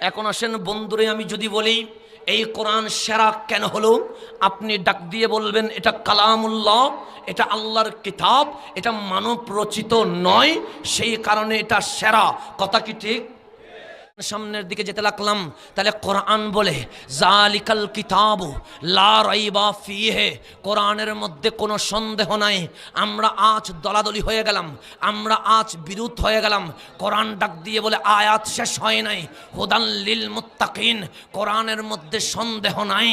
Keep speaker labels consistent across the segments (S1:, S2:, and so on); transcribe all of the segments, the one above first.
S1: এখন আসেন বন্ধুরে, আমি যদি বলি, এই কোরআন সেরা কেন হলো? আপনি ডাক দিয়ে বলবেন, এটা কালামুল্লাহ, এটা আল্লাহর কিতাব, এটা মানব রচিত নয়, সেই কারণে এটা সেরা। কথা কি ঠিক? সামনের দিকে যেতে লাগলাম, তাহলে কোরআন বলে, জালিকাল কিতাব লা রাইবা ফিহে। কোরআনের মধ্যে কোনো সন্দেহ নাই, আমরা আজ দলাদলি হয়ে গেলাম, আমরা আজ বিরুদ্ধ হয়ে গেলাম। কোরআন ডাক দিয়ে বলে, আয়াত শেষ হয় নাই, হুদান লিল মুত্তাকিন। কোরআনের মধ্যে সন্দেহ নাই,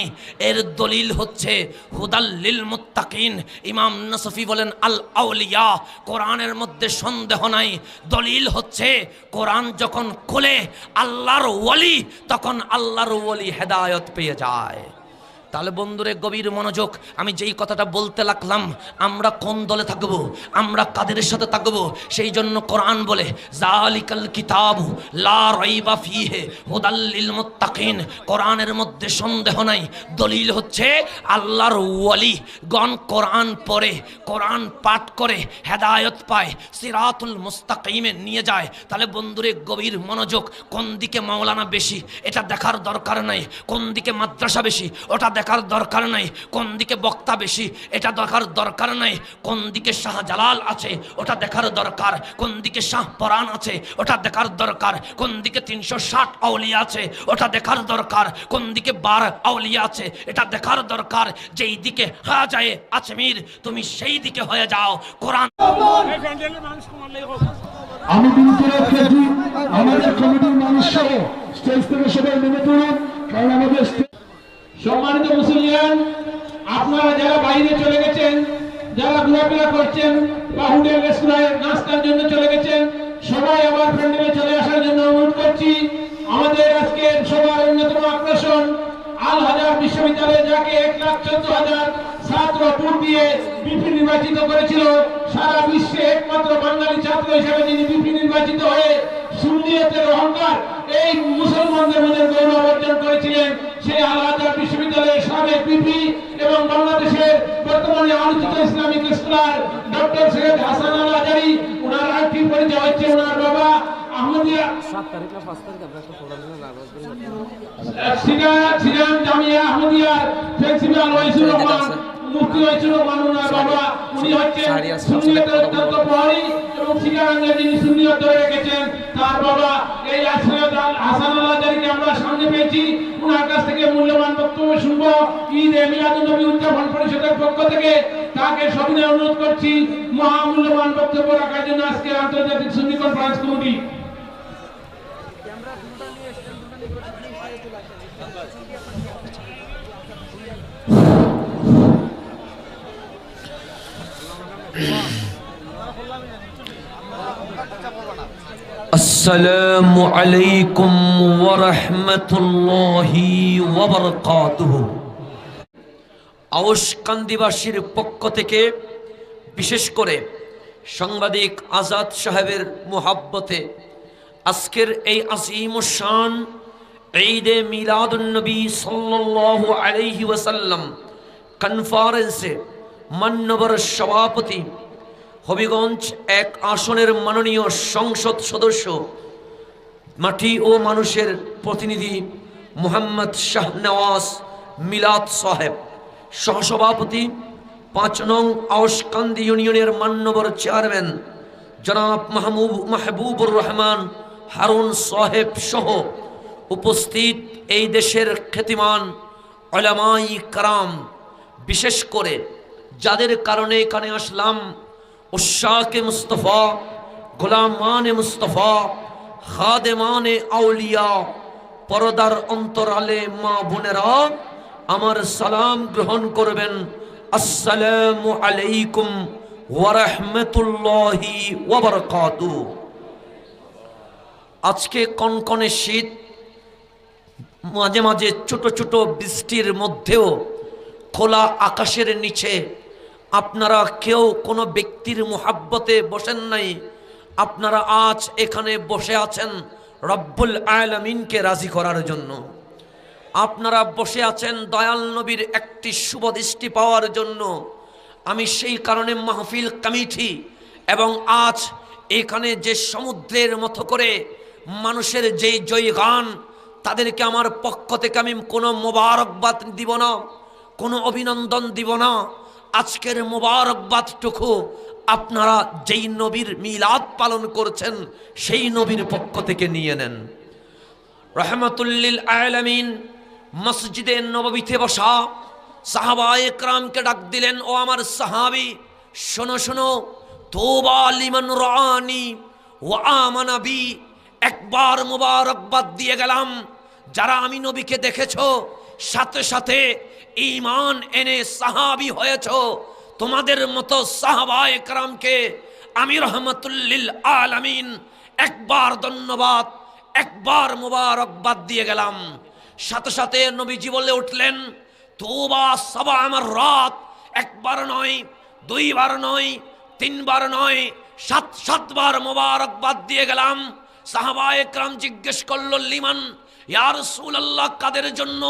S1: এর দলিল হচ্ছে হুদাল লিল মুত্তাকিন। ইমাম নসফি বলেন, আল আউলিয়া। কোরআনের মধ্যে সন্দেহ নাই, দলিল হচ্ছে, কোরআন যখন খুলে আল্লাহর ওয়ালি তখন আল্লাহর ওয়ালি হেদায়ত পেয়ে যায়। তাহলে বন্ধুরে, গভীর মনোযোগ, আমি যেই কথাটা বলতে লাগলাম, আমরা কোন দলে থাকব? আমরা কাদের সাথে থাকব? সেই জন্য কোরআন বলে জালিকাল কিতাব লা রাইবা ফিহে হুদাল্লিল মুত্তাকিন। কোরআনের মধ্যে সন্দেহ নাই। দলিল হচ্ছে, আল্লাহর ওয়ালি গণ কোরআন পড়ে, কোরআন পাঠ করে, হেদায়ত পায়, সিরাতুল মুস্তাকিমে নিয়ে যায়। তাহলে বন্ধুরে, গভীর মনোযোগ, কোন দিকে মাওলানা বেশি? এটা দেখার দরকার নাই। কোন দিকে মাদ্রাসা বেশি? ওটা দেখার দরকার নাই, কোন দিকে বক্তা বেশি, এটা দেখার দরকার নাই, কোন দিকে শাহজালাল আছে, ওটা দেখার দরকার, কোন দিকে শাহ পরাণ আছে, ওটা দেখার দরকার, কোন দিকে তিনশো ষাট আউলিয়া আছে, ওটা দেখার দরকার, কোন দিকে বার আউলিয়া আছে, এটা দেখার দরকার, যেই দিকে হা যায় আজমির, তুমি সেই দিকে হয়ে যাও, কোরআন
S2: আমি বিনতি রেখেছি আমাদের কমিটির মানুষ সহ, স্টেজ থেকে সবাই নেমে পড়ুন কারণ আমাদের
S3: সম্মানিত মুসলিয়ান আপনারা যারা বাইরে চলে গেছেন, যারা ঘোরাফেরা করছেন, বা হোটেল, রেস্তোরাঁয় নাস্তার জন্য চলে গেছেন, সবাই আবার প্যান্ডেলে চলে আসার জন্য অনুরোধ করছি। আমাদের আজকের সবার অন্যতম আকর্ষণ আল হাজার বিশ্ববিদ্যালয়ে যাকে এক লাখ চোদ্দ হাজার ছাত্র ভোট দিয়ে বিপি নির্বাচিত করেছিল, সারা বিশ্বে একমাত্র বাঙালি ছাত্র হিসেবে যিনি বিপি নির্বাচিত হয়ে সুন্নিয়তের অহংকার এই মুসলমানদের মধ্যে গৌরব অর্জন করেছিলেন। সেই আল আজহার বিশ্ববিদ্যালয়ের সাবেক পিপি এবং বাংলাদেশের বর্তমানে আলোচিত Islamic scholar doctor Syed Hasan Al Azhari ওনার আরেকটি পরিচয় হচ্ছে ওনার বাবা আহমদিয়া। সিরা- সিরাম জামিয়া আহমদিয়ার প্রিন্সিপাল ওয়াইসুর রহমান। ওয়াইসুর রহমান ওনার বাবা। উনি হচ্ছেন সুন্নিয়তের অত্যন্ত প্রহরী এবং যিনি সুন্নিয়ত ধরে রেখেছেন তার বাবা এই আমরা সামনে পেয়েছি। কাছ থেকে মূল্যবান বক্তব্য শুনব। ঈদ এ উদযাপন পরিষদের পক্ষ থেকে তাকে সবিনয় অনুরোধ করছি। মহামূল্যবান বক্তব্য রাখার জন্য আজকে আন্তর্জাতিক সুন্নি কনফারেন্স কমিটি
S1: السلام عليكم ورحمة الله وبركاته আউশ কান্দিবাসীর পক্ষ থেকে বিশেষ করে সাংবাদিক আজাদ সাহেবের মোহাব্বতে আজকের এই আজিম শান ঈদে মিলাদুন্নবী সাল্লাল্লাহু আলাইহি ওয়াসাল্লাম কনফারেন্সে মান্যবর সভাপতি, হবিগঞ্জ এক আসনের মাননীয় সংসদ সদস্য, মাটি ও মানুষের প্রতিনিধি মোহাম্মদ শাহ নওয়াজ মিলাদ সাহেব, সহসভাপতি পাঁচ নং আউসকান্দি ইউনিয়নের মান্যবর চেয়ারম্যান জনাব মাহমুব মাহবুবুর রহমান, হারুন সাহেব সহ উপস্থিত এই দেশের খ্যাতিমান অলামাই কারাম, বিশেষ করে যাদের কারণে এখানে আসলাম উশাকে মুস্তফা, গোলামান মুস্তফা, খাদেমান আউলিয়া, পরদার অন্তরালে মা বোনেরা আমার সালাম গ্রহণ করবেন। আসসালামু আলাইকুম ওয়ারহমতুল্লাহি ওয়াবারকাতু। আজকে কনকনে শীত, মাঝে মাঝে ছোট ছোট বৃষ্টির মধ্যেও খোলা আকাশের নিচে আপনারা কেউ কোনো ব্যক্তির মোহাব্বতে বসেন নাই। আপনারা আজ এখানে বসে আছেন রব্বুল আলমিনকে রাজি করার জন্য। আপনারা বসে আছেন দয়াল নবীর একটি শুভ দৃষ্টি পাওয়ার জন্য। আমি সেই কারণে মাহফিল কমিটি এবং আজ এখানে যে সমুদ্রের মতো করে মানুষের যেই জয় গান, তাদেরকে আমার পক্ষ থেকে আমি কোনো মোবারকবাদ দিব না, কোনো অভিনন্দন দিব না। আজকের মোবারকবাদটুকু আপনারা যেই নবীর মিলাদ পালন করছেন, সেই নবীর পক্ষ থেকে নিয়ে নেন। রহমতুল্লিল আলামিন মসজিদে নববীতে বসা সাহাবা একরামকে ডাক দিলেন, ও আমার সাহাবি, শোনো শোনো, তোবা রানি ও একবার মোবারকবাদ দিয়ে গেলাম। যারা আমি নবীকে দেখেছ সাথে সাথে ইমান এনে সাহাবি হয়েছ। তোমাদের মতো সাহাবা একরামকে আমি রহমতুল্লিল আলামিন একবার ধন্যবাদ, একবার মোবারকবাদ দিয়ে গেলাম। সাথে সাথে নবীজি বলে উঠলেন, তোবা সবা আমার রাত, একবার নয়, দুইবার নয়, তিনবার নয়, সাত, সাতবার মোবারকবাদ দিয়ে গেলাম। সাহাবা একরাম জিজ্ঞেস করল, লিমান ইয়ার আল্লাহ কাদের জন্য?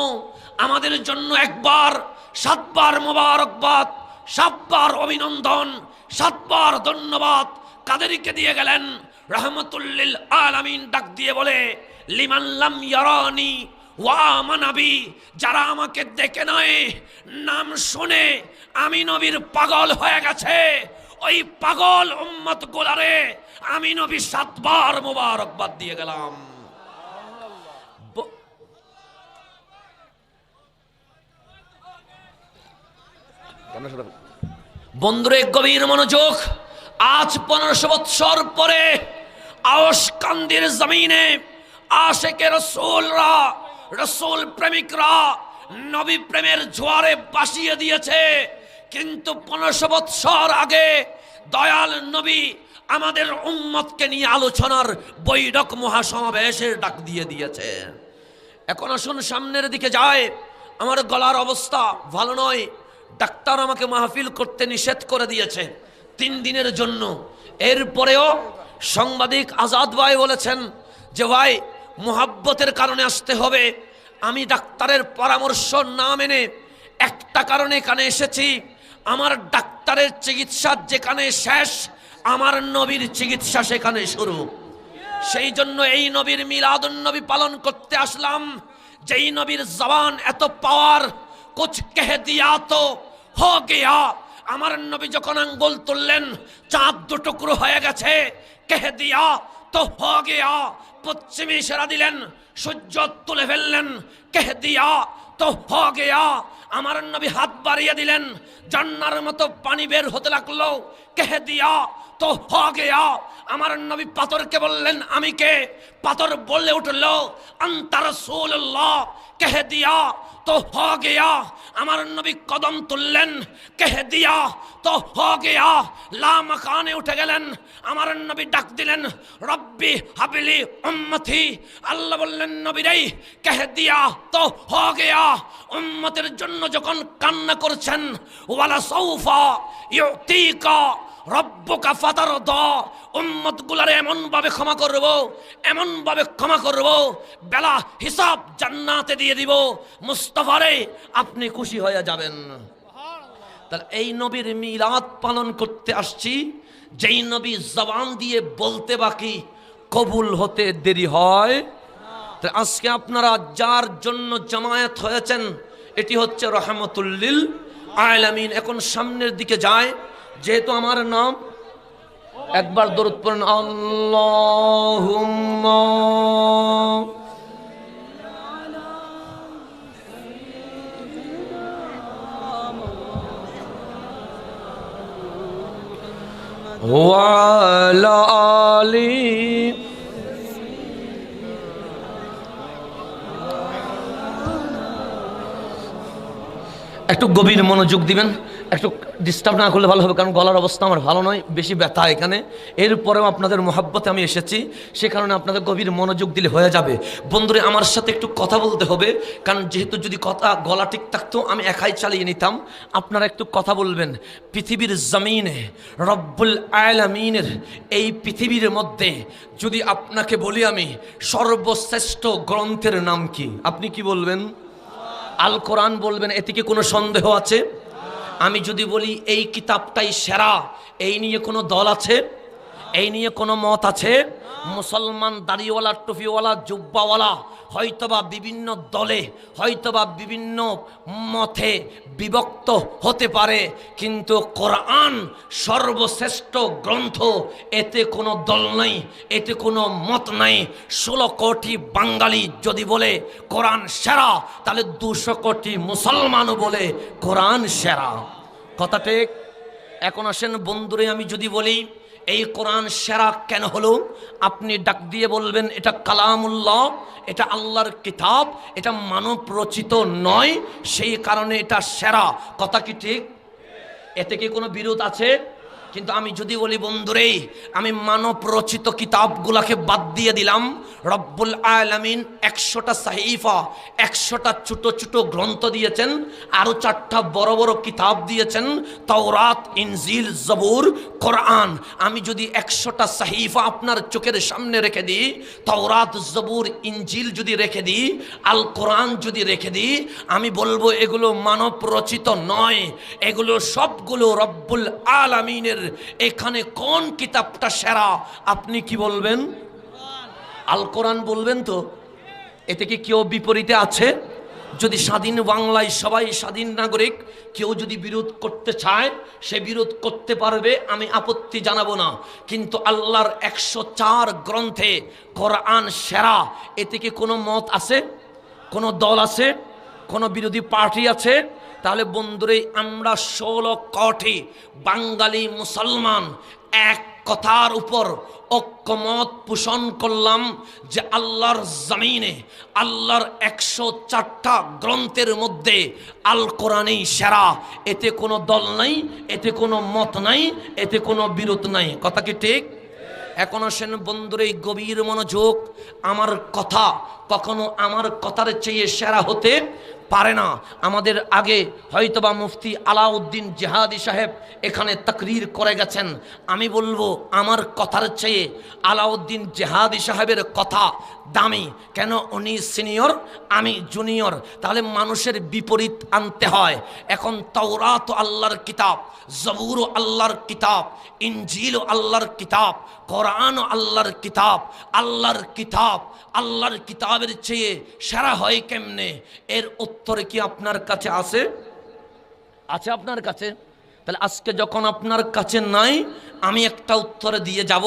S1: আমাদের জন্য একবার, সাতবার মোবারকবাদ, সাতবার অভিনন্দন, সাতবার ধন্যবাদ কাদেরকে দিয়ে গেলেন? রহমতুল্লিল আলামিন ডাক দিয়ে বলে লিমাল্লাম ইয়ারানি ওয়া মানাবি যারা আমাকে দেখে নয়, নাম শুনে আমি নবীর পাগল হয়ে গেছে। ওই পাগল উম্মত গোলারে আমি নবী সাতবার মোবারকবাদ দিয়ে গেলাম ব- বন্ধুরে, গভীর মনোযোগ। আজ পনেরোশো বৎসর পরে আওসকান্দির জমিনে আশেকে রসুলরা, রসুল প্রেমিকরা, নবী প্রেমের জোয়ারে বাসিয়ে দিয়েছে। কিন্তু পনেরোশো বৎসর আগে দয়াল নবী আমাদের উম্মতকে নিয়ে আলোচনার বৈঠক মহাসমাবেশের ডাক দিয়ে দিয়েছে। এখন আসুন সামনের দিকে যায়। আমার গলার অবস্থা ভালো নয়। ডাক্তার আমাকে মাহফিল করতে নিষেধ করে দিয়েছে তিন দিনের জন্য। এরপরেও সাংবাদিক আজাদ ভাই বলেছেন যে, ভাই, মোহাব্বতের কারণে আসতে হবে। আমি ডাক্তারের পরামর্শ না মেনে একটা কারণে এখানে এসেছি। আমার ডাক্তারের চিকিৎসা যেখানে শেষ, আমার নবীর চিকিৎসা সেখানে শুরু। সেই জন্য এই নবীর মিলাদুন নবী পালন করতে আসলাম। যেই নবীর জবান এত পাওয়ার কুছ কহ দিয়া তো হো গিয়া আমার নবী যখন আঙ্গুল তুললেন চাঁদ দু টুকরো হয়ে গেছে কহ দিয়া তো হো গিয়া পশ্চিমী সেরা দিলেন সূর্য তুলে ফেললেন কহ দিয়া তো হো গিয়া আমার নবী হাত বাড়িয়ে দিলেন জান্নার মতো পানি বের হতে লাগল কহ দিয়া তো হ গেয়া আমার নবী পাথরকে বললেন আমি কে পাথর বলে উঠল আন্তার সোল্লাহ কেহ দিয়া তো হ গেয়া। আমার নবী কদম তুললেন, কেহ দিয়া তো হ গেয়া। লা মাকানে উঠে গেলেন, আমার নবী ডাক দিলেন, রব্বি হাবিলি উম্মতি। আল্লাহ বললেন, নবী রে, কেহ দিয়া তো হ গেয়া। উম্মতের জন্য যখন কান্না করছেন, ওয়ালা সৌফা ইউতিকা রব্বকা ফাতার দ উম্মত গুলারে এমন ভাবে ক্ষমা করব এমন ভাবে ক্ষমা করব বেলা হিসাব জান্নাতে দিয়ে দিব মুস্তফারে আপনি খুশি হয়ে যাবেন। তাহলে এই নবীর মিলাদ পালন করতে আসছি যেই নবী জবান দিয়ে বলতে বাকি কবুল হতে দেরি হয়। তো আজকে আপনারা যার জন্য জামায়াত হয়েছেন এটি হচ্ছে রহমতুল্লিল আলামিন। এখন সামনের দিকে যায়। যেহেতু আমার নাম একবার দরুদ পড়েন আল্লাহুম্মা ওয়ালা আলী একটু গভীর মনোযোগ দিবেন একটু ডিস্টার্ব না করলে ভালো হবে, কারণ গলার অবস্থা আমার ভালো নয়, বেশি ব্যথা এখানে। এরপরেও আপনাদের মহাব্বতে আমি এসেছি, সে কারণে আপনাদের গভীর মনোযোগ দিলে হয়ে যাবে। বন্ধুরে, আমার সাথে একটু কথা বলতে হবে, কারণ যেহেতু যদি কথা, গলা ঠিক থাকতো, আমি একাই চালিয়ে নিতাম। আপনারা একটু কথা বলবেন, পৃথিবীর জমিনে, রব্বুল আলামিনের এই পৃথিবীর মধ্যে, যদি আপনাকে বলি আমি, সর্বশ্রেষ্ঠ গ্রন্থের নাম কি? আপনি কি বলবেন? আল কোরআন বলবেন, এতে কি কোনো সন্দেহ আছে? আমি যদি বলি এই কিতাবটাই সেরা এই নিয়ে কোনো দল আছে? এই নিয়ে কোনো মত আছে? মুসলমান দাড়িওয়ালা, টুপিওয়ালা, জুব্বাওয়ালা, হয়তোবা বিভিন্ন দলে, হয়তোবা বিভিন্ন মতে বিভক্ত হতে পারে, কিন্তু কোরআন সর্বশ্রেষ্ঠ গ্রন্থ, এতে কোনো দল নাই, এতে কোনো মত নাই। ষোলো কোটি বাঙালি যদি বলে কোরআন সেরা, তাহলে দুশো কোটি মুসলমানও বলে কোরআন সেরা। কথা ঠিক? এখন আসেন বন্ধুরে, আমি যদি বলি এই কোরআন সেরা কেন হলো? আপনি ডাক দিয়ে বলবেন, এটা কালামুল্লাহ, এটা আল্লাহর কিতাব, এটা মানব রচিত নয়, সেই কারণে এটা সেরা। কথা কি ঠিক? এতে কি কোনো বিরোধ আছে? কিন্তু আমি যদি বলি, বন্ধুরে, আমি মানব রচিত কিতাবগুলাকে বাদ দিয়ে দিলাম। রব্বুল আলামিন একশোটা সাহিফা, একশোটা ছোট ছোট গ্রন্থ দিয়েছেন আরও চারটা বড় বড় কিতাব দিয়েছেন, তওরাত, ইনজিল, জবুর, কোরআন। আমি যদি একশোটা সাহিফা আপনার চোখের সামনে রেখে দিই, তওরাত, জবুর, ইনজিল যদি রেখে দিই, আল কোরআন যদি রেখে দিই, আমি বলব, এগুলো মানব রচিত নয়। এগুলো সবগুলো রব্বুল আলামিনের এখানে কোন কিতাবটা সেরা? আপনি কি বলবেন? আল কোরআন বলবেন তো? এতে কি কেউ বিপরীতে আছে? যদি স্বাধীন বাংলায় সবাই স্বাধীন নাগরিক, কেউ যদি বিরোধ করতে চায়, সে বিরোধ করতে পারবে, আমি আপত্তি জানাব না। কিন্তু আল্লাহর একশো চার গ্রন্থে কোরআন সেরা। এতে কি কোনো মত আছে? কোনো দল আছে? কোনো বিরোধী পার্টি আছে? তাহলে বন্ধুরে, আমরা ষোলো কঠে বাঙালি মুসলমান এক কথার উপর ঐক্যমত পোষণ করলাম যে আল্লাহর জমিনে, আল্লাহর একশো চারটা গ্রন্থের মধ্যে আল কোরআনেই সেরা। এতে কোনো দল নাই, এতে কোনো মত নাই, এতে কোনো বিরোধ নাই। কথা কি ঠিক? এখন আসেন বন্ধুর, এই গভীর মনোযোগ, আমার কথা কখনো আমার কথার চেয়ে সেরা হতে পারে না। আমাদের আগে হয়তোবা মুফতি আলাউদ্দিন জেহাদি সাহেব এখানে তকরির করে গেছেন। আমি বলব, আমার কথার চেয়ে আলাউদ্দিন জেহাদি সাহেবের কথা দামি। কেন? উনি সিনিয়র, আমি জুনিয়র। তাহলে মানুষের বিপরীত আনতে হয়। এখন তওরাত আল্লাহর কিতাব, জবুর আল্লাহর কিতাব, ইনজিল আল্লাহর কিতাব, কোরআন আল্লাহর কিতাব আল্লাহর কিতাব, আল্লাহর কিতাবের চেয়ে সারা হয় কেমনে? এর উত্তরে কি আপনার কাছে আছে? আছে আপনার কাছে। তাহলে আজকে যখন আপনার কাছে নাই, আমি একটা উত্তরে দিয়ে যাব।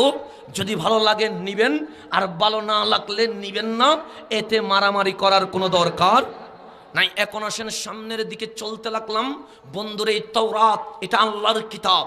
S1: যদি ভালো লাগে নিবেন, আর ভালো না লাগলে নিবেন না। এতে মারামারি করার কোনো দরকার নাই, এখন আসেন সামনের দিকে চলতে লাগলাম। বন্ধুরে তৌরাত এটা আল্লাহর কিতাব।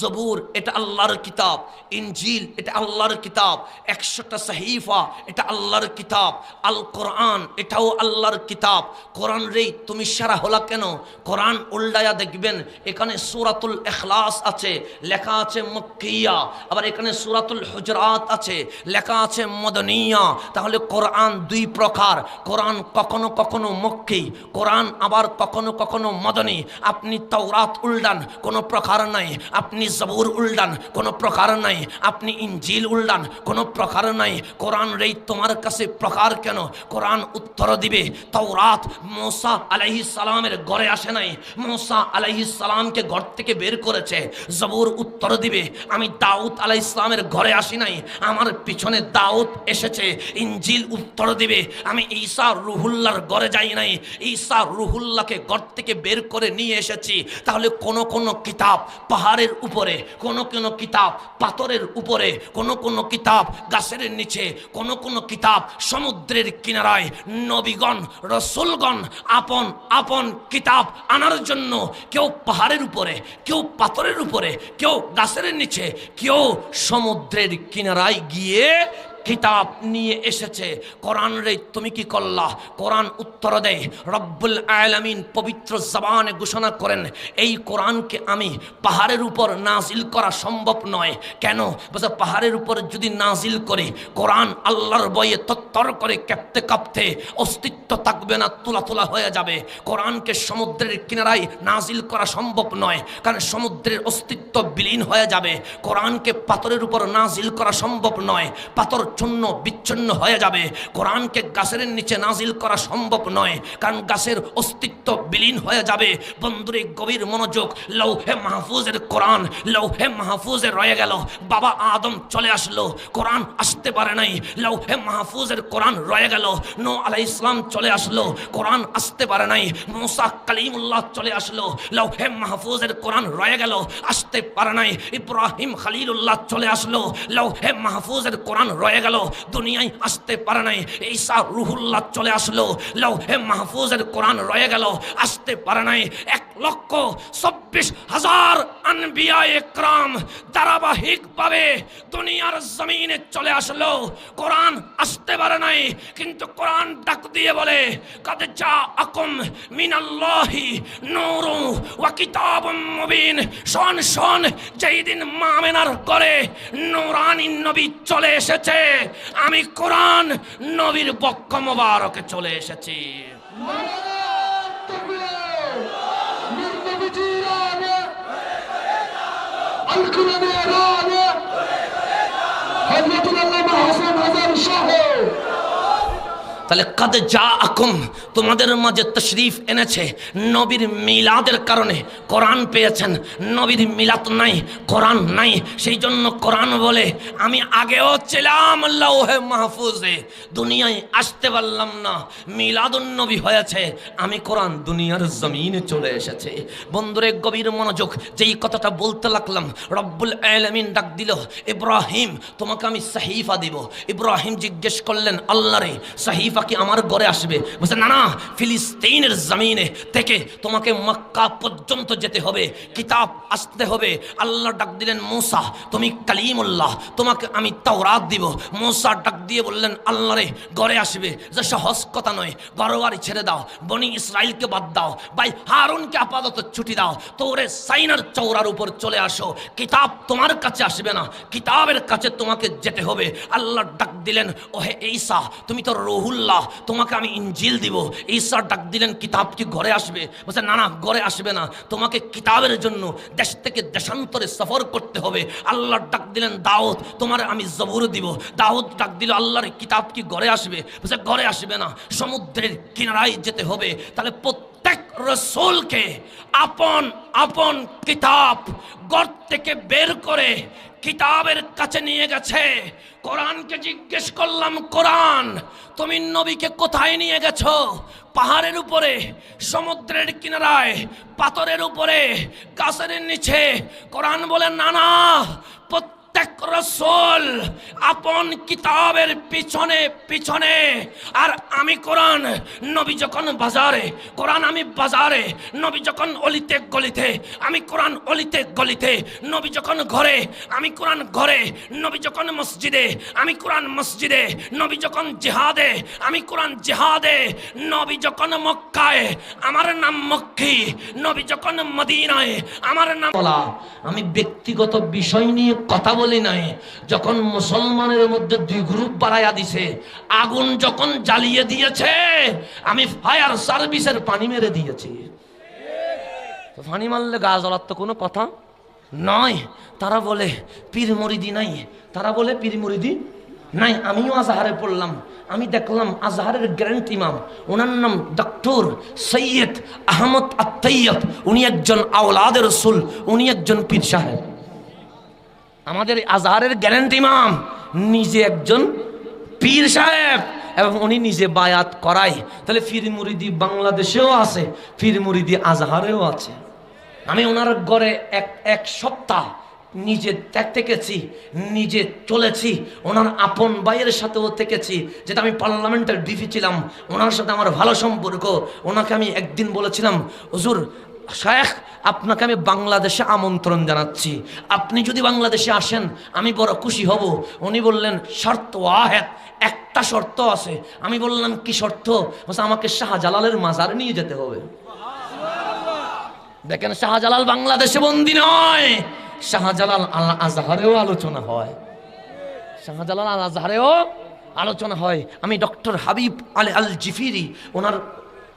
S1: জবুর, এটা আল্লাহর কিতাব। ইনজিল, এটা আল্লাহর কিতাব। একশোটা সাহিফা, এটা আল্লাহর কিতাব। আল কোরআন এটাও আল্লাহর কিতাব। কোরআন রে, তুমি সারা হলা কেন? কোরআন উল্ডায়া দেখবেন, এখানে সুরাতুল এখলাস আছে, লেখা আছে মক্কিয়া। আবার এখানে সুরাতুল হুজরাত আছে, লেখা আছে মদনিয়া। তাহলে কোরআন দুই প্রকার। কোরআন কখনো কখনো মক্কি কোরআন আবার কখনো কখনো মদনী। আপনি তৌরাত উল্ডান কোনো প্রকার নাই। আপনি জবুর উল্ডান কোনো প্রকার নাই। আপনি ইঞ্জিল উল্ডান কোনো প্রকার নাই। কোরআন রে তোমার কাছে প্রকার কেন? কোরআন উত্তর দিবে তৌরাত মোসা আলাইহি সালামের ঘরে আসে নাই। মোসা আলাইহি সালামকে ঘর থেকে বের করেছে, জবুর উত্তর দিবে, আমি দাউদ আলাই ইসলামের ঘরে আসি নাই। আমার পিছনে দাউদ এসেছে ইঞ্জিল উত্তর দিবে, আমি ঈসা রুহুল্লার ঘরে যাই নাই। ঈসা রুহুল্লাহকে ঘর থেকে বের করে নিয়ে এসেছি। তাহলে কোন কোন কিতাব পাহাড়ের উপরে, কোন কোন কিতাব পাথরের উপরে, কোন কোন কিতাব গাছের নিচে, কোন কোন কিতাব সমুদ্রের কিনারায় নবীগণ, রসুলগণ আপন আপন কিতাব আনার জন্য কেউ পাহাড়ের উপরে, কেউ পাথরের উপরে, কেউ গাছের নিচে, কেউ সমুদ্রের কিনারায় গিয়ে কিতাব নিয়ে এসেছে। কোরআন রে, তুমি কি করলা? কোরআন উত্তর দেয় রব্বুল আলামিন পবিত্র জবানে ঘোষণা করেন, এই কোরআনকে আমি পাহাড়ের উপর নাজিল করা সম্ভব নয়। কেন? বলছে, পাহাড়ের উপর যদি নাজিল করে, কোরআন আল্লাহর বইয়ে তত্তর করে কাঁপতে কাঁপতে অস্তিত্ব থাকবে না, তোলা তোলা হয়ে যাবে। কোরআনকে সমুদ্রের কিনারায় নাজিল করা সম্ভব নয়, কারণ সমুদ্রের অস্তিত্ব বিলীন হয়ে যাবে। কোরআনকে পাথরের উপর নাজিল করা সম্ভব নয়, পাথর চূর্ণ বিচ্ছিন্ন হয়ে যাবে। কোরআনকে গাছের নিচে নাজিল করা সম্ভব নয়, কারণ গাছের অস্তিত্ব বিলীন হয়ে যাবে। বন্ধুরে, গভীর মনোযোগ, লৌহে মাহফুজের কোরআন, লৌহে মাহফুজে রয়ে গেল। বাবা আদম চলে আসলো, কোরআন আসতে পারে নাই, লৌহে মাহফুজের কোরআন রয়ে গেল। নো আলাই ইসলাম চলে আসলো, কোরআন আসতে পারে নাই। মুসা কালিমুল্লাহ চলে আসলো, লৌহে মাহফুজের কোরআন রয়ে গেল, আসতে পারে নাই। ইব্রাহিম খালিলুল্লাহ চলে আসলো, লৌহে মাহফুজের কোরআন রয়ে গেল। দুনিয়ায় আসতে পারে নাই। ঈসা রুহুল্লাহ চলে আসলো। লৌহে মাহফুজের কোরআন রয়ে গেল। আসতে পারে নাই। এক লক্ষ চব্বিশ হাজার আনবিয়া একরাম ধারাবাহিকভাবে দুনিয়ার জমিনে চলে আসলো। কোরআন আসতে পারে নাই, কিন্তু কোরআন ডাক দিয়ে বলে, কাদ যা আকুম মিনাল্লাহি নূরু ওয়া কিতাবুম মুবিন। শোন শোন, যেই দিন মামেনার করে নূরানি নবী চলে এসেছে, আমি কোরআন নবীর পক্ষ মোবারকে চলে এসেছি। القرآن رانا حضرتنا الله حسن هزار الشهر তাহলে কাদ যা আকুম তোমাদের মাঝে তশরিফ এনেছে। নবীর মিলাদের কারণে কোরআন পেয়েছেন। নবীর মিলাত নাই, কোরআন নাই। সেই জন্য কোরআন বলে, আমি আগেও ছিলাম লৌহে মাহফুজে, দুনিয়ায় আসতে পারলাম না। মিলাদুন নবী হয়েছে, আমি কোরআন দুনিয়ার জমিনে চলে এসেছে। বন্ধুরে, গভীর মনোযোগ, যেই কথাটা বলতে লাগলাম, রব্বুল আলমিন ডাক দিল, ইব্রাহিম, তোমাকে আমি সাহিফা দিব। ইব্রাহিম জিজ্ঞেস করলেন আল্লাহ রে সাহিফা কি আমার ঘরে আসবে। বলছে, না না, ফিলিস্তিনের জমিনে থেকে তোমাকে মক্কা পর্যন্ত যেতে হবে। কিতাব আসতে হবে। আল্লাহ ডাক দিলেন, মূসা, তুমি কালিমুল্লাহ, তোমাকে আমি তাওরাত দিব। মূসা ডাক দিয়ে বললেন, আল্লাহ রে, ঘরে আসবে। যে সহজ কথা নয় ঘরবাড়ি ছেড়ে দাও। বনি ইসরায়েলকে বাদ দাও। ভাই হারুনকে আপাতত ছুটি দাও। তোরে সাইনার চৌরার উপর চলে আসো। কিতাব তোমার কাছে আসবে না। কিতাবের কাছে তোমাকে যেতে হবে। আল্লাহ ডাক দিলেন, ওহে এইসা তুমি তো রহুল্লাহ তোমাকে আমি ইঞ্জিল দিব। ঈশ্বর ডাক দিলেন, কিতাব কি ঘরে আসবে? বলছে, না না, ঘরে আসবে না। তোমাকে কিতাবের জন্য দেশ থেকে দেশান্তরে সফর করতে হবে। আল্লাহর ডাক দিলেন, দাউদ, তোমার আমি জবুর দিব। দাউদ ডাক দিল, আল্লাহর কিতাব কি ঘরে আসবে? বলছে, ঘরে আসবে না। সমুদ্রের কিনারায় যেতে হবে। তাহলে প্রত্যেক রসুলকে আপন আপন কিতাব গড় থেকে বের করে কিতাবের কাছে নিয়ে গেছে। কোরআনকে জিজ্ঞেস করলাম, কোরআন, তুমি নবীকে কোথায় নিয়ে গেছো? পাহাড়ের উপরে, সমুদ্রের কিনারায়, পাথরের উপরে, গাছের নিচে? কোরআন বলে, না না প্রত্যেক রসুল আপন কিতাবের পিছনে পিছনে। আর আমি কোরআন, নবী যখন বাজারে, কোরআন আমি বাজারে, নবী যখন অলিতে গলিতে, আমি কোরআন অলিতে গলিতে, নবী যখন ঘরে, আমি কোরআন ঘরে, নবী যখন মসজিদে, আমি কোরআন মসজিদে, নবী যখন জেহাদে, আমি কোরআন জেহাদে, নবী যখন মক্কায়, আমার নাম মক্কি, নবী যখন মদিনায়, আমার নাম আমি ব্যক্তিগত বিষয় নিয়ে কথা বলি নাই, যখন মুসলমানের মধ্যে দুই গ্রুপ বাড়াইয়া দিছে, আগুন যখন জ্বালিয়ে দিয়েছে, আমি ফায়ার সার্ভিসের পানি মেরে দিয়েছি। পানি মারলে গা জ্বলার তো কোনো কথা নয়। তারা বলে, পীর মরিদি নাই। তারা বলে, পীর মরিদি নাই। আমিও আজহারে পড়লাম। আমি দেখলাম আজহারের গ্র্যান্ড ইমাম, ওনার নাম ডক্টর সৈয়দ আহমদ আত্তৈয়ব উনি একজন আওলাদের রসুল, উনি একজন পীর সাহেব। আমাদের আজহারের গ্যারেন্টি ইমাম। নিজে একজন পীর সাহেব এবং উনি নিজে বায়াত করায়। তাহলে ফির মুরিদি বাংলাদেশেও আছে ফির মুরিদি আজহারেও আছে। আমি ওনার ঘরে এক এক সপ্তাহ নিজে থেকেছি, নিজে চলেছি, ওনার আপন ভাইয়ের সাথেও থেকেছি, যেটা আমি পার্লামেন্টের ডিফি ছিলাম। ওনার সাথে আমার ভালো সম্পর্ক। ওনাকে আমি একদিন বলেছিলাম, হুজুর শেখ আপনাকে আমি বাংলাদেশে আমন্ত্রণ জানাচ্ছি। আপনি যদি বাংলাদেশে আসেন, আমি বড় খুশি হব। উনি বললেন, শর্ত ওয়াহেদ, একটা শর্ত আছে। আমি বললাম, কি শর্ত? আমাকে শাহজালালের মাজার নিয়ে যেতে হবে। দেখেন, শাহজালাল বাংলাদেশে বন্দি নয়। শাহজালাল আল আজহারেও আলোচনা হয়। শাহজালাল আল আজহারেও আলোচনা হয়। আমি ডক্টর হাবিব আল আল জিফিরি ওনার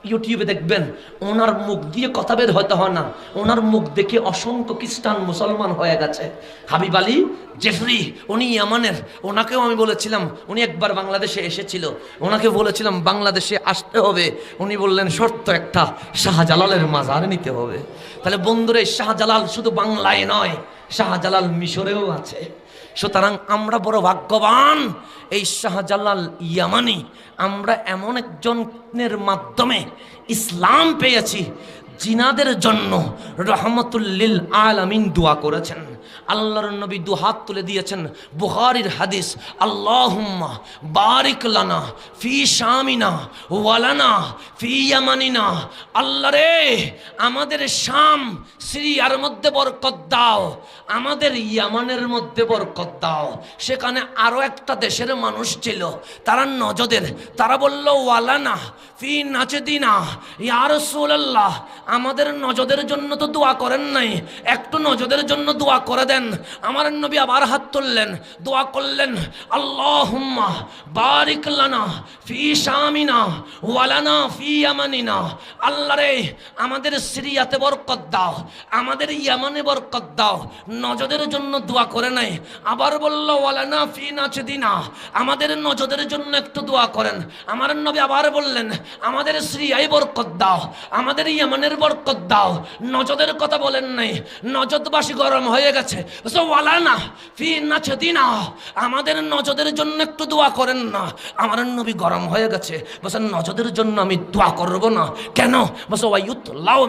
S1: ইউটিউবে দেখবেন, ওনার মুখ দিয়ে কথা বের হতে হয় না। ওনার মুখ দেখে অসংখ্য খ্রিস্টান মুসলমান হয়ে গেছে। হাবিব আলী জেফরি, উনি ইয়ামানের। ওনাকেও আমি বলেছিলাম, উনি একবার বাংলাদেশে এসেছিল। ওনাকে বলেছিলাম, বাংলাদেশে আসতে হবে। উনি বললেন, শর্ত একটা, শাহজালালের মাজার নিতে হবে। তাহলে বন্ধুরে শাহজালাল শুধু বাংলায় নয়, শাহজালাল মিশরেও আছে। সুতরাং আমরা বড় ভাগ্যবান। এই শাহজালাল ইয়ামানি, আমরা এমন একজনের মাধ্যমে ইসলাম পেয়েছি জিনাদের জন্য রহমতুল্লিল আলামিন দোয়া করেছেন। আল্লাহর নবী দু হাত তুলে দিয়েছেন বুহারির হাদিস, আল্লাহুম্মা বারিক লানা ফি শামিনা ওয়ালানা ফি ইয়ামানিনা। আল্লাহ রে, আমাদের শাম সিরিয়ার মধ্যে বরকত দাও, আমাদের ইয়ামানের মধ্যে বরকত দাও। সেখানে আরও একটা দেশের মানুষ ছিল, তারা নজদের, তারা বলল ওয়ালানা ফি নাচদিনা ইয়া রাসূলুল্লাহ, আমাদের নজদের জন্য তো দোয়া করেন নাই, একটু নজদের জন্য দোয়া করে দেন। আমার নবী আবার হাত তুললেন, দোয়া করলেন, আল্লাহুম্মা বারিক ফি শামিনা ওয়ালানা ফি ইয়ামানিনা। আল্লাহ রে, আমাদের সিরিয়াতে বরকত দাও, আমাদের ইয়ামানে বরকত দাও। নজদের জন্য দোয়া করে নাই, আবার বলল ওয়ালানা ফি নাচদিনা আমাদের নজদের জন্য একটু দোয়া করেন। আমার নবী আবার বললেন, আমাদের সিরিয়ায় বরকত দাও, আমাদের ইয়ামানের বরকত দাও। নজদের কথা বলেন নাই, নজদবাসী গরম হয়ে গেছে। নাচদিনা, আমাদের নজদের জন্য একটু দোয়া করেন না। আমার নবী গরম হয়ে গেছে। বসে নজদের জন্য আমি দোয়া করব না। কেন? বসে ওয়াইউত লাও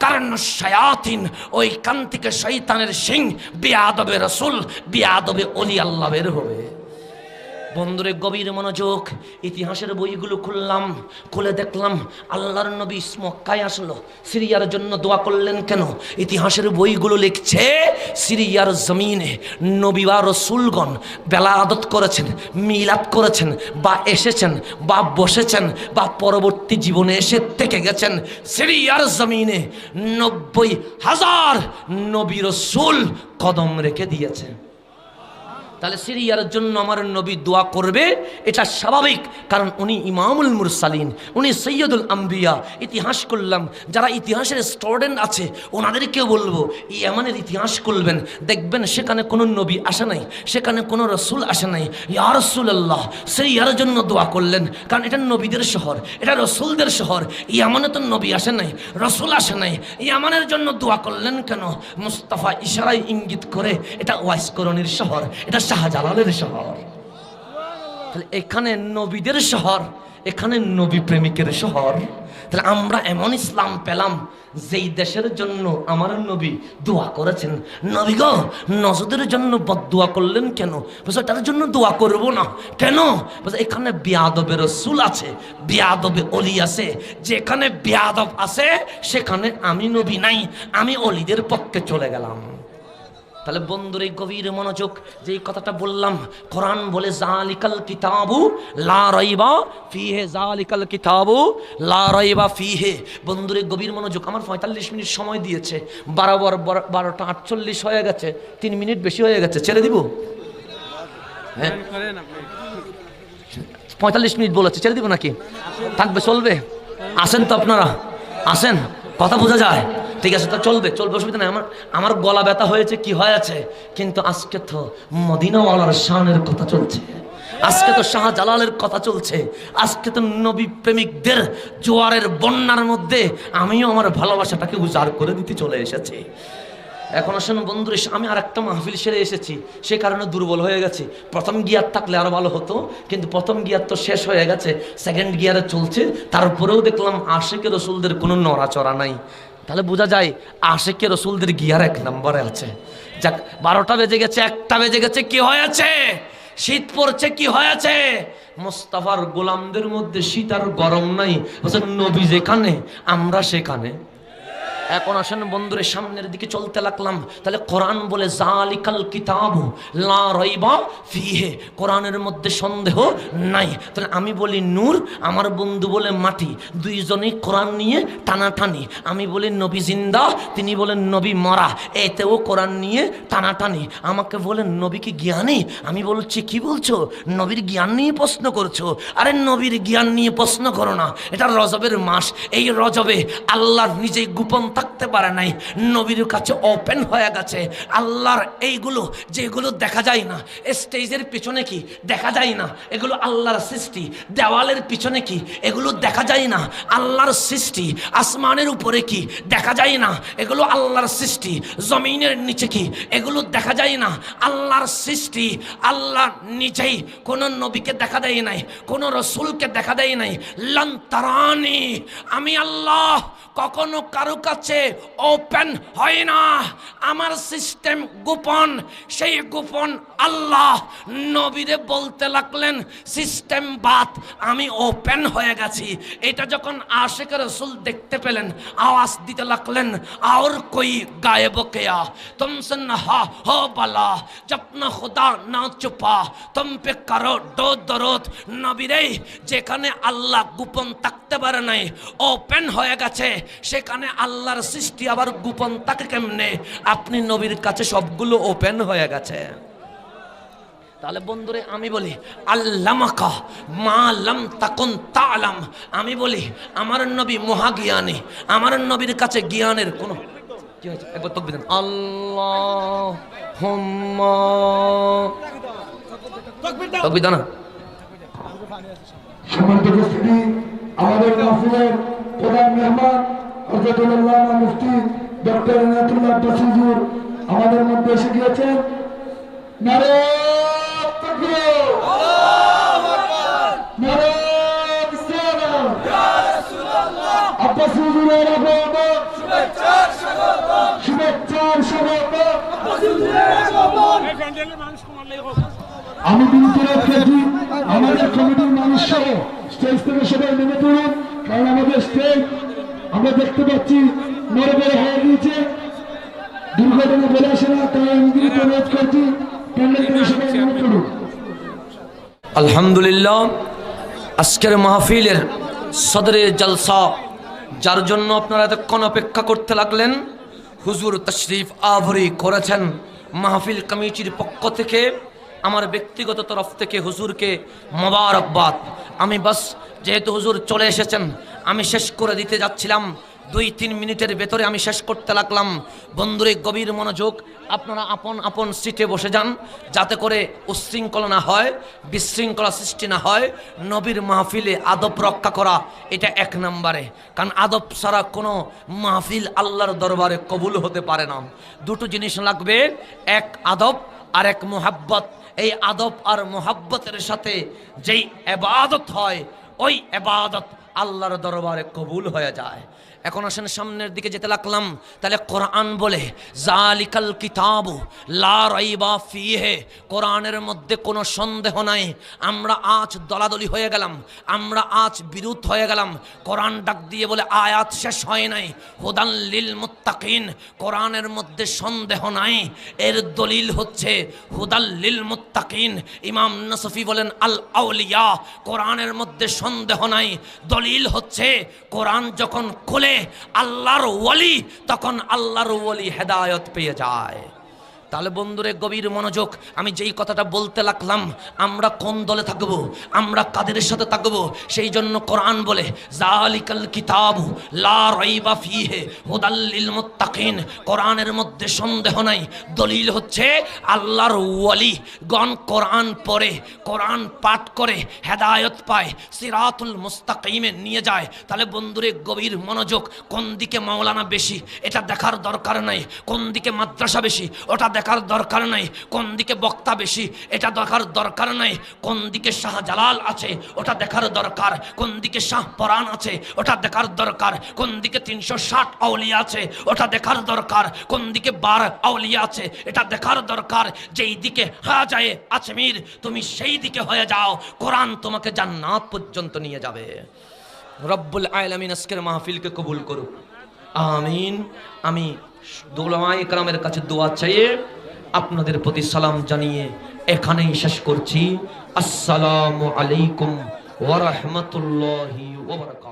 S1: কারণ শায়াতিন, ওই কান্তিকে শৈতানের সিং বিয়াদবে রসুল, বিয়াদবে অলি আল্লাহের হবে। বন্ধুরে, গভীর মনোযোগ, ইতিহাসের বইগুলো খুললাম, খুলে দেখলাম, আল্লাহর নবী মক্কায় আসলো। সিরিয়ার জন্য দোয়া করলেন কেন? ইতিহাসের বইগুলো লিখছে সিরিয়ার জমিনে নবী বা রসুলগণ বেলা আদত করেছেন মিলাপ করেছেন, বা এসেছেন, বা বসেছেন, বা পরবর্তী জীবনে এসে থেকে গেছেন। সিরিয়ার জমিনে নব্বই হাজার নবী রসুল কদম রেখে দিয়েছেন। তাহলে সিরিয়ার জন্য আমার নবী দোয়া করবে, এটা স্বাভাবিক। কারণ উনি ইমামুল মুরসালিন, উনি সৈয়দুল আম্বিয়া। ইতিহাস করলাম, যারা ইতিহাসের স্টুডেন্ট আছে, ওনাদেরকেও বলব ইয়ামানের ইতিহাস করবেন। দেখবেন সেখানে কোনো নবী আসে নাই, সেখানে কোনো রসুল আসে নাই। ইয়া রসুল আল্লাহ সিরিয়ার জন্য দোয়া করলেন। কারণ এটা নবীদের শহর, এটা রসুলদের শহর। ইয়ামানে তো নবী আসে নাই, রসুল আসে নাই। ইয়ামানের জন্য দোয়া করলেন কেন? মুস্তাফা ইশারায় ইঙ্গিত করে, এটা ওয়াইসকরণীর শহর, এটা শাহজালালের শহর। তাহলে এখানে নবীদের শহর, এখানে নবী প্রেমিকের শহর। তাহলে আমরা এমন ইসলাম পেলাম, যেই দেশের জন্য আমার নবী দোয়া করেছেন। নবী গো নজদের জন্য বদুয়া করলেন কেন? বলছে তার জন্য দোয়া করব না। কেন? এখানে বিয়াদবের রসুল আছে, বিয়াদবে অলি আছে। যেখানে বিয়াদব আছে, সেখানে আমি নবী নাই, আমি অলিদের পক্ষে চলে গেলাম। তাহলে বন্ধুর এই গভীর মনোযোগ যে কথাটা বললাম, কোরআন বলে জালিকাল কিতাবু, লা রাইবা ফিহে, জালিকাল কিতাবু, লা রাইবা ফিহে। বন্ধুর এই গভীর মনোযোগ আমার পঁয়তাল্লিশ মিনিট সময় দিয়েছে, বারোবার বারোটা আটচল্লিশ হয়ে গেছে, তিন মিনিট বেশি হয়ে গেছে, ছেড়ে দিব? হ্যাঁ। পঁয়তাল্লিশ মিনিট বলেছে, ছেড়ে দিব নাকি? থাকবে, চলবে? আসেন তো আপনারা, আসেন, কথা বোঝা যায়। ঠিক আছে, তো চলবে চলবে, অসুবিধা নাই। আমার আমার গলা ব্যথা হয়েছে, কি হয়েছে? কিন্তু আজকে তো মদিনাওয়ালার শানের কথা চলছে। আজকে তো শাহজালালের কথা চলছে। আজকে তো নবী প্রেমিকদের জোয়ারের বন্যার মধ্যে আমিও আমার ভালোবাসাটাকে উজাড় করে দিতে চলে এসেছি। এখন আসেন বন্ধুর, আমি আর একটা মাহফিল সেরে এসেছি। সে কারণে দুর্বল হয়ে গেছে। প্রথম গিয়ার থাকলে আরও ভালো হতো, কিন্তু প্রথম গিয়ার তো শেষ হয়ে গেছে সেকেন্ড গিয়ারে চলছে। তারপরেও দেখলাম আশেকে রসুলদের কোনো নড়াচড়া নাই। তাহলে বোঝা যায় আশেকে রসুলদের গিয়ার এক নম্বরে আছে। যাক, বারোটা বেজে গেছে, একটা বেজে গেছে, কি হয়ে আছে শীত পড়ছে, কি হয়ে আছে মোস্তাফার গোলামদের মধ্যে শীত আর গরম নাই। নবী যেখানে, আমরা সেখানে। এখন আসেন বন্ধুরের সামনের দিকে চলতে লাগলাম। তাহলে কোরআন বলে, জালিকাল কিতাব লা রইবা ফিহে। কোরআনের মধ্যে সন্দেহ নাই। তাহলে আমি বলি নূর, আমার বন্ধু বলে মাটি। দুইজনেই কোরআন নিয়ে টানাটানি। আমি বলি নবী জিন্দা, তিনি বলেন নবী মরা। এতেও কোরআন নিয়ে টানাটানি। আমাকে বলেন, নবী কি জ্ঞানী? আমি বলছি, কি বলছো? নবীর জ্ঞান নিয়ে প্রশ্ন করছ? আরে, নবীর জ্ঞান নিয়ে প্রশ্ন করো না। এটা রজবের মাস। এই রজবে আল্লাহর নিজেই গোপন থাকতে পারে নাই। নবীর কাছে ওপেন হয়ে গেছে। আল্লাহর এইগুলো, যেগুলো দেখা যায় না, স্টেজের পিছনে কি দেখা যায় না, এগুলো আল্লাহর সৃষ্টি। দেওয়ালের পিছনে কি এগুলো দেখা যায় না, আল্লাহর সৃষ্টি। আসমানের উপরে কি দেখা যায় না, এগুলো আল্লাহর সৃষ্টি। জমিনের নিচে কি এগুলো দেখা যায় না, আল্লাহর সৃষ্টি। আল্লাহ নিজেই কোন নবীকে দেখা দেয় নাই, কোন রসুলকে দেখা দেয় নাই। লন্তারানি আমি আল্লাহ কখনো কারও কাছে কাছে ওপেন হয় না। আমার সিস্টেম গোপন, সেই গোপন আল্লাহ নবীরে বলতে লাগলেন সিস্টেম বাদ, আমি ওপেন হয়ে গেছি। এটা যখন আশেখ রসুল দেখতে পেলেন, আওয়াজ দিতে লাগলেন আর কই গায়েব কেয়া? তুমসে না হ বালা, জব না খুদা না চুপা, তুম পে কারও ডো দরদ। নবীরে যেখানে আল্লাহ গোপন তাক থাকতে পারে নাই। ওপেন হয়ে গেছে। সেখানে আল্লাহর সৃষ্টি আবার গোপন থাকে কেমনে? আপনি নবীর কাছে সবগুলো ওপেন হয়ে গেছে। তাহলে বন্ধুরে, আমি বলি, আল্লামাকা মা লাম তাকুন আমি বলি, আমার নবী মহাজ্ঞানী, আমার নবীর কাছে জ্ঞানের কোনো কি হয়েছে? একবার তকবির দেন। আল্লাহ তকবির দাও। না।
S2: সম্মানিত উপস্থিতি আমাদের মাহফিলের প্রধান মেহমান হজরতুল্লাহ মুফতি ডক্টর ইনাতুল্লাহ আব্বাস হুজুর আমাদের মধ্যে এসে গিয়েছেন। নারে আমি রাখছি আমাদের কমিটির মানুষ সহ স্টেজ থেকে সবাই নেমে পড়ুন। কারণ আমাদের স্টেজ, আমরা দেখতে পাচ্ছি মরে বড় হয়ে গিয়েছে। দুর্ঘটনা বলে আসে না, তাই আমি অনুরোধ করছি প্যান্ডেল থেকে সবাই নেমে পড়ুন।
S1: আলহামদুলিল্লাহ, আজকের মাহফিলের সদরে জলসা, যার জন্য আপনারা এতক্ষণ অপেক্ষা করতে লাগলেন, হুজুর তশরিফ আভরি করেছেন মাহফিল কমিটির পক্ষ থেকে। আমার ব্যক্তিগত তরফ থেকে হুজুরকে মোবারকবাদ আমি বাস, যেহেতু হুজুর চলে এসেছেন, আমি শেষ করে দিতে যাচ্ছিলাম। দুই, তিন মিনিটের ভেতরে আমি শেষ করতে লাগলাম। বন্ধুরে, গভীর মনোযোগ, আপনারা আপন আপন সিটে বসে যান, যাতে করে উচ্ছৃঙ্খলা না হয়, বিশৃঙ্খলা সৃষ্টি না হয়, নবীর মাহফিলে আদব রক্ষা করা, এটা এক নম্বরে। কারণ আদব ছাড়া কোনো মাহফিল আল্লাহর দরবারে কবুল হতে পারে না। দুটো জিনিস লাগবে, এক আদব আর এক মোহাব্বত। এই আদব আর মোহাব্বতের সাথে যেই এবাদত হয় ওই এবাদত আল্লাহর দরবারে কবুল হয়ে যায়। এখন আসেন সামনের দিকে যেতে লাগলাম। তাহলে কোরআন বলে, জালিকাল কিতাব লা রাইবা ফিহে। কোরআনের মধ্যে কোনো সন্দেহ নাই। আমরা আজ দলাদলি হয়ে গেলাম। আমরা আজ বিরুদ্ধ হয়ে গেলাম। কোরআন ডাক দিয়ে বলে, আয়াত শেষ হয় নাই। হুদান লিল মুত্তাকিন। কোরআনের মধ্যে সন্দেহ নাই। এর দলিল হচ্ছে, হুদাল লিল মুত্তাকিন। ইমাম নসফি বলেন, আল আউলিয়া। কোরআনের মধ্যে সন্দেহ নাই। দলিল হচ্ছে কোরআন যখন খুলে আল্লাহর ওয়ালি তখন আল্লাহর ওয়ালি হেদায়ত পেয়ে যায়। তাহলে বন্ধুরে, গভীর মনোযোগ। আমি যেই কথাটা বলতে লাগলাম, আমরা কোন দলে থাকব? আমরা কাদের সাথে থাকব? সেই জন্য কোরআন বলে জালিকাল কিতাব লা ফিহে হুদাল্লিল মুত্তাকিন। কোরআনের মধ্যে সন্দেহ নাই। দলিল হচ্ছে আল্লাহর ওয়ালি। গণ কোরআন পড়ে, কোরআন পাঠ করে, হেদায়ত পায়, সিরাতুল মুস্তাকিমে নিয়ে যায়। তাহলে বন্ধুরে, গভীর মনোযোগ কোন দিকে মাওলানা বেশি? এটা দেখার দরকার নাই। কোন দিকে মাদ্রাসা বেশি? ওটা দেখার দরকার নাই। কোন দিকে বক্তা বেশি, এটা দেখার দরকার নাই। কোন দিকে শাহজালাল আছে, ওটা দেখার দরকার। কোন দিকে শাহ পরাণ আছে, ওটা দেখার দরকার। কোন দিকে তিনশো ষাট আউলিয়া আছে, ওটা দেখার দরকার। কোন দিকে বার আউলিয়া আছে, এটা দেখার দরকার। যেই দিকে হা যায় আজমির, তুমি সেই দিকে হয়ে যাও। কোরআন তোমাকে জান্নাত পর্যন্ত নিয়ে যাবে। রব্বুল আলামিন আজকের মাহফিলকে কবুল করুক। আমিন। আমি ইকরামের কাছে দোয়া চাইয়ে আপনাদের প্রতি সালাম জানিয়ে এখানেই শেষ করছি। আসসালামু আলাইকুম ওয়া রাহমাতুল্লাহি ওয়া বারাকাতুহু।